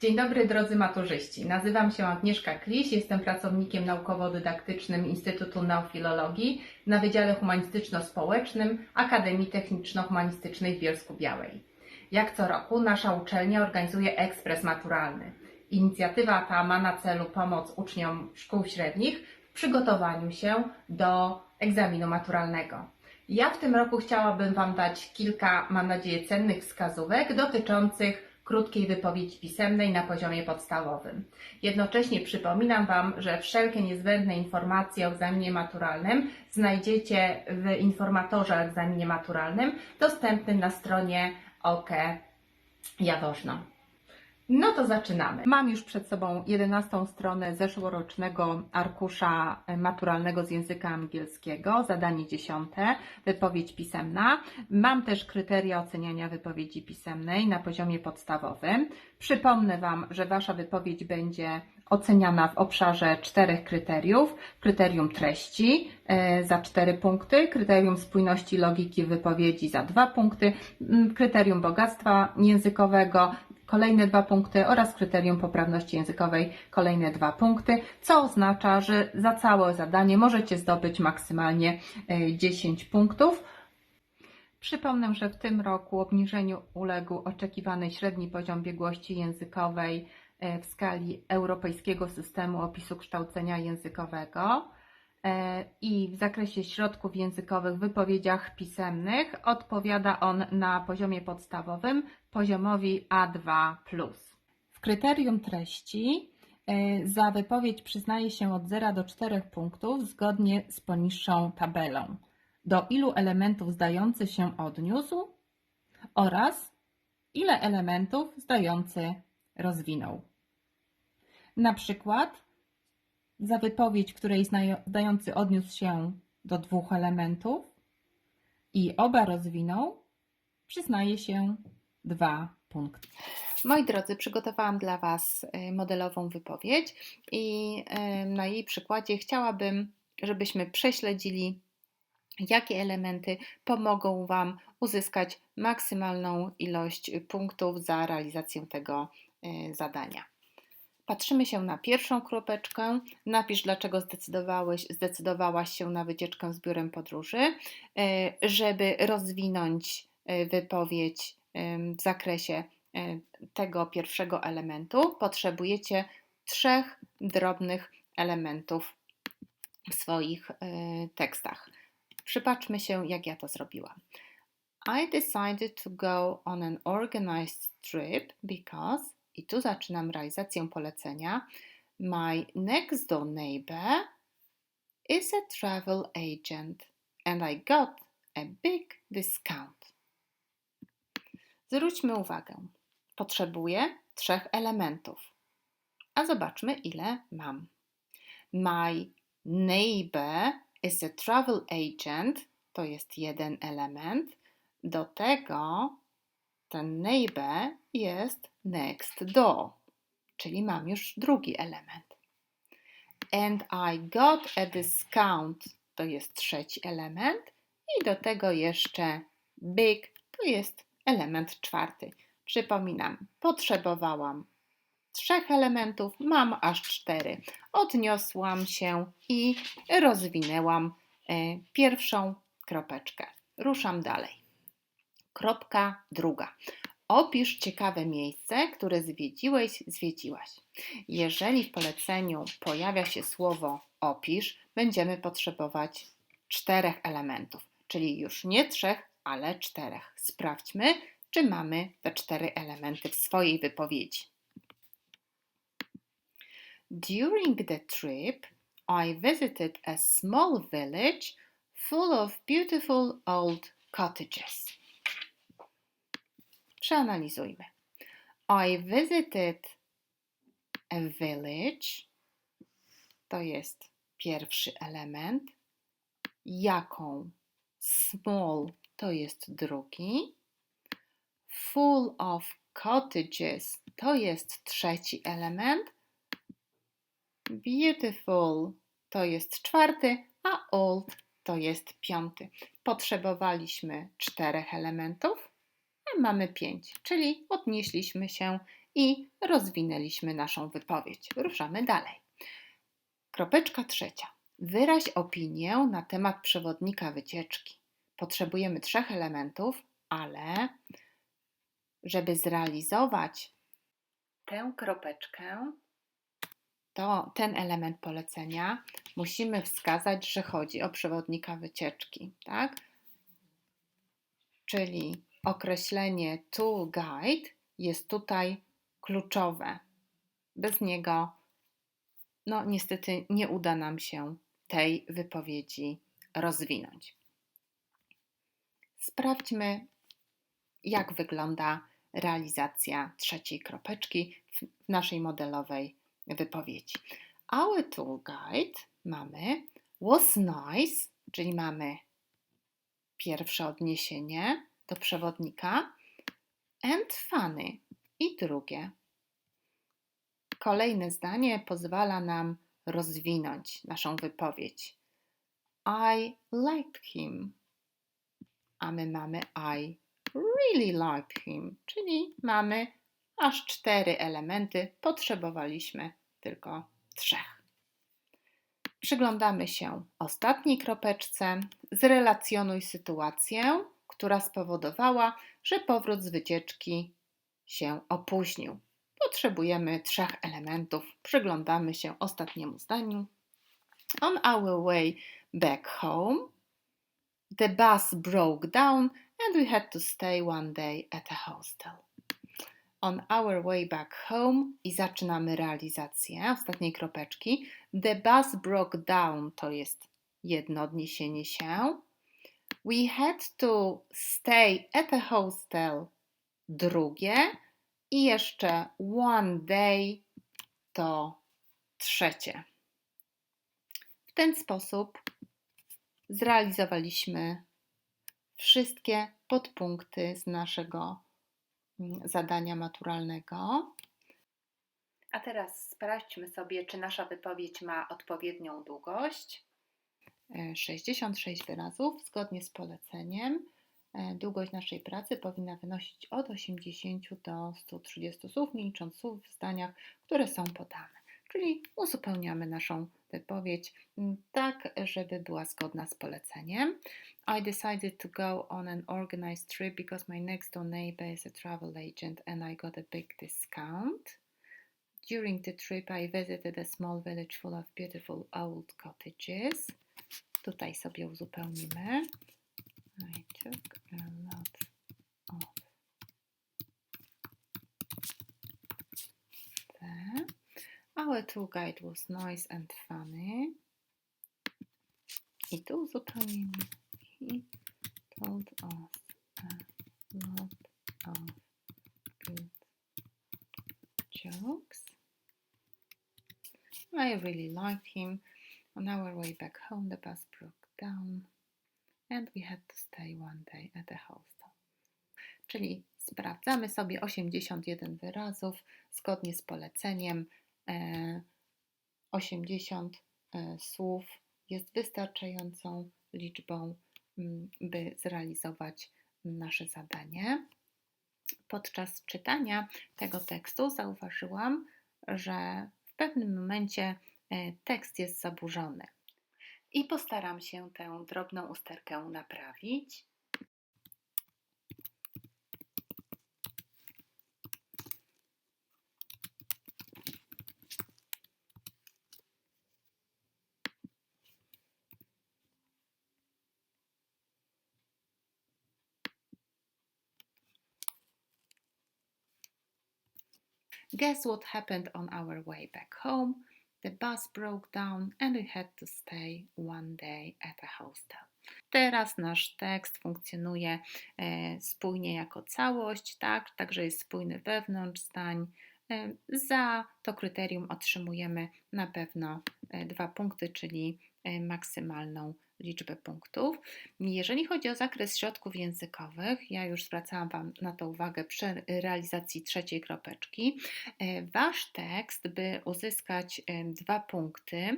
Dzień dobry drodzy maturzyści. Nazywam się Agnieszka Kliś, jestem pracownikiem naukowo-dydaktycznym Instytutu Neofilologii na Wydziale Humanistyczno-Społecznym Akademii Techniczno-Humanistycznej w Bielsku Białej. Jak co roku nasza uczelnia organizuje ekspres maturalny. Inicjatywa ta ma na celu pomoc uczniom szkół średnich w przygotowaniu się do egzaminu maturalnego. Ja w tym roku chciałabym Wam dać kilka, mam nadzieję, cennych wskazówek dotyczących krótkiej wypowiedzi pisemnej na poziomie podstawowym. Jednocześnie przypominam Wam, że wszelkie niezbędne informacje o egzaminie maturalnym znajdziecie w informatorze o egzaminie maturalnym dostępnym na stronie OKE Jaworzno. No to zaczynamy. Mam już przed sobą 11 stronę zeszłorocznego arkusza maturalnego z języka angielskiego, zadanie 10, wypowiedź pisemna. Mam też kryteria oceniania wypowiedzi pisemnej na poziomie podstawowym. Przypomnę Wam, że Wasza wypowiedź będzie oceniana w obszarze czterech kryteriów. Kryterium treści e, za 4 punkty, kryterium spójności logiki wypowiedzi za 2 punkty, kryterium bogactwa językowego kolejne dwa punkty oraz kryterium poprawności językowej kolejne dwa punkty, co oznacza, że za całe zadanie możecie zdobyć maksymalnie e, 10 punktów. Przypomnę, że w tym roku obniżeniu uległ oczekiwany średni poziom biegłości językowej e, w skali Europejskiego Systemu Opisu Kształcenia Językowego e, i w zakresie środków językowych w wypowiedziach pisemnych odpowiada on na poziomie podstawowym poziomowi A2. W kryterium treści e, za wypowiedź przyznaje się od 0 do 4 punktów zgodnie z poniższą tabelą. Do ilu elementów zdający się odniósł oraz ile elementów zdający rozwinął. Na przykład za wypowiedź, której zdający odniósł się do dwóch elementów i oba rozwinął, przyznaje się dwa punkty. Moi drodzy, przygotowałam dla Was y, modelową wypowiedź i y, na jej przykładzie chciałabym, żebyśmy prześledzili, jakie elementy pomogą Wam uzyskać maksymalną ilość punktów za realizację tego y, zadania. Patrzymy się na pierwszą kropeczkę. Napisz, dlaczego zdecydowałeś, zdecydowałaś się na wycieczkę z biurem podróży, e, żeby rozwinąć e, wypowiedź em, w zakresie e, tego pierwszego elementu. Potrzebujecie trzech drobnych elementów w swoich e, tekstach. Przypatrzmy się, jak ja to zrobiłam. I decided to go on an organized trip because i tu zaczynam realizację polecenia. My next door neighbor is a travel agent and I got a big discount. Zwróćmy uwagę. Potrzebuję trzech elementów. A zobaczmy, ile mam. My neighbor is a travel agent to jest jeden element. Do tego ten neighbor jest next door, czyli mam już drugi element. And I got a discount to jest trzeci element i do tego jeszcze big to jest element czwarty. Przypominam, potrzebowałam trzech elementów, mam aż cztery. Odniosłam się i rozwinęłam e, pierwszą kropeczkę. Ruszam dalej. Kropka druga. Opisz ciekawe miejsce, które zwiedziłeś, zwiedziłaś. Jeżeli w poleceniu pojawia się słowo opisz, będziemy potrzebować czterech elementów, czyli już nie trzech, ale czterech. Sprawdźmy, czy mamy te cztery elementy w swojej wypowiedzi. During the trip, I visited a small village full of beautiful old cottages. Przeanalizujmy. I visited a village. To jest pierwszy element. Jaką? Small to jest drugi. Full of cottages to jest trzeci element. Beautiful to jest czwarty, a old to jest piąty. Potrzebowaliśmy czterech elementów, mamy pięć, czyli odnieśliśmy się i rozwinęliśmy naszą wypowiedź. Ruszamy dalej. Kropeczka trzecia. Wyraź opinię na temat przewodnika wycieczki. Potrzebujemy trzech elementów, ale żeby zrealizować tę kropeczkę, to ten element polecenia musimy wskazać, że chodzi o przewodnika wycieczki, tak? Czyli określenie tour guide jest tutaj kluczowe. Bez niego, no niestety, nie uda nam się tej wypowiedzi rozwinąć. Sprawdźmy, jak wygląda realizacja trzeciej kropeczki w naszej modelowej wypowiedzi. Our tour guide mamy was nice, czyli mamy pierwsze odniesienie do przewodnika and funny i drugie. Kolejne zdanie pozwala nam rozwinąć naszą wypowiedź. I liked him. A my mamy I really like him, czyli mamy aż cztery elementy, potrzebowaliśmy tylko trzech. Przyglądamy się ostatniej kropeczce. Zrelacjonuj sytuację, która spowodowała, że powrót z wycieczki się opóźnił. Potrzebujemy trzech elementów. Przyglądamy się ostatniemu zdaniu. On our way back home, the bus broke down and we had to stay one day at a hostel. On our way back home i zaczynamy realizację ostatniej kropeczki. The bus broke down to jest jedno odniesienie się. We had to stay at a hostel drugie i jeszcze one day to trzecie. W ten sposób zrealizowaliśmy wszystkie podpunkty z naszego mm, zadania maturalnego. A teraz sprawdźmy sobie, czy nasza wypowiedź ma odpowiednią długość. 66 e, wyrazów zgodnie z poleceniem. E, długość naszej pracy powinna wynosić od 80 do 130 słów, nie licząc słów w zdaniach, które są podane. Czyli uzupełniamy naszą wypowiedź tak, żeby była zgodna z poleceniem. I decided to go on an organized trip because my next door neighbor is a travel agent and I got a big discount. During the trip I visited a small village full of beautiful old cottages. Tutaj sobie uzupełnimy. I took a lot of. Our tour guide was nice and funny. I tu uzupełnimy. He told us a lot of good jokes. I really liked him. On our way back home, the bus broke down and we had to stay one day at the hostel. Czyli sprawdzamy sobie 81 wyrazów zgodnie z poleceniem. 80 e, e, słów jest wystarczającą liczbą, mm, by zrealizować nasze zadanie. Podczas czytania tego tekstu zauważyłam, że w pewnym momencie tekst jest zaburzony i postaram się tę drobną usterkę naprawić. Guess what happened on our way back home? The bus broke down and we had to stay one day at a hostel. Teraz nasz tekst funkcjonuje e, spójnie jako całość, tak? Także jest spójny wewnątrz zdań. E, za to kryterium otrzymujemy na pewno e, dwa punkty, czyli maksymalną liczbę punktów. Jeżeli chodzi o zakres środków językowych, ja już zwracałam Wam na to uwagę przy realizacji trzeciej kropeczki. E, wasz tekst, by uzyskać e, dwa punkty,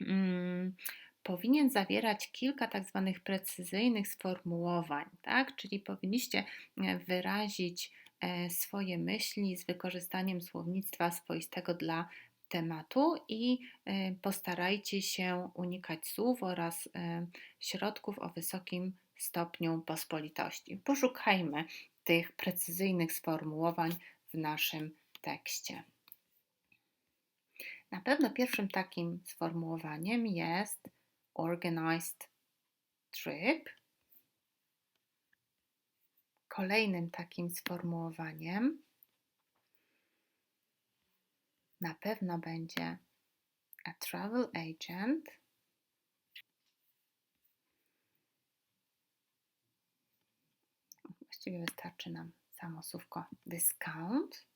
mm, powinien zawierać kilka tak zwanych precyzyjnych sformułowań, tak? Czyli powinniście e, wyrazić swoje myśli z wykorzystaniem słownictwa swoistego dla tematu i e, postarajcie się unikać słów oraz e, środków o wysokim stopniu pospolitości. Poszukajmy tych precyzyjnych sformułowań w naszym tekście. Na pewno pierwszym takim sformułowaniem jest organized trip. Kolejnym takim sformułowaniem na pewno będzie a travel agent. Właściwie wystarczy nam samo słówko discount.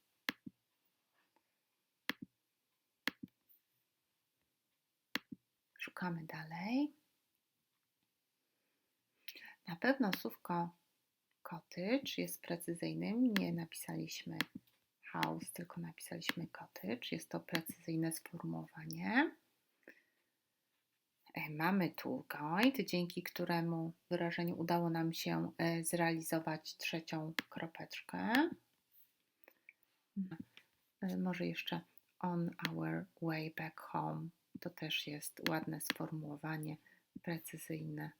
Szukamy dalej. Na pewno słówko cottage jest precyzyjnym. Nie napisaliśmy house, tylko napisaliśmy cottage. Jest to precyzyjne sformułowanie. E, mamy tour guide, dzięki któremu wyrażeniu udało nam się e, zrealizować trzecią kropeczkę. E, może jeszcze on our way back home. To też jest ładne sformułowanie, precyzyjne,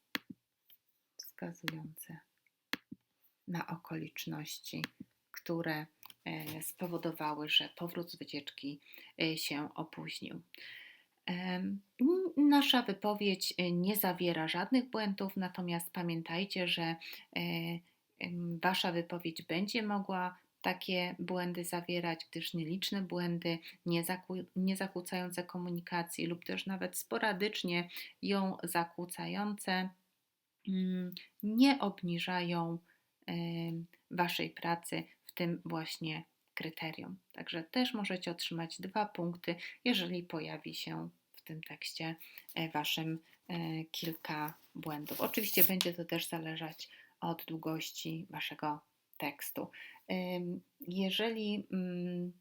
wskazujące na okoliczności, które spowodowały, że powrót z wycieczki się opóźnił. Nasza wypowiedź e, nie zawiera żadnych błędów, natomiast pamiętajcie, że e, Wasza wypowiedź będzie mogła takie błędy zawierać, gdyż nieliczne błędy nie zakłócające komunikacji lub też nawet sporadycznie ją zakłócające mm, nie obniżają Waszej pracy w tym właśnie kryterium. Także też możecie otrzymać dwa punkty, jeżeli pojawi się w tym tekście e, Waszym e, kilka błędów. Oczywiście będzie to też zależeć od długości Waszego tekstu. Jeżeli mm,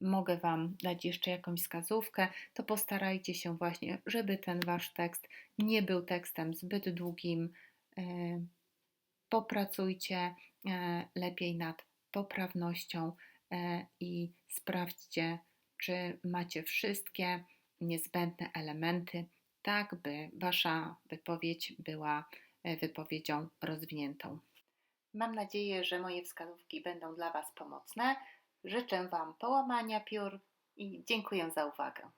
mogę Wam dać jeszcze jakąś wskazówkę, to postarajcie się właśnie, żeby ten Wasz tekst nie był tekstem zbyt długim. E, popracujcie lepiej nad poprawnością E, i sprawdźcie, czy macie wszystkie niezbędne elementy, tak by Wasza wypowiedź była e, wypowiedzią rozwiniętą. Mam nadzieję, że moje wskazówki będą dla Was pomocne. Życzę Wam połamania piór i dziękuję za uwagę.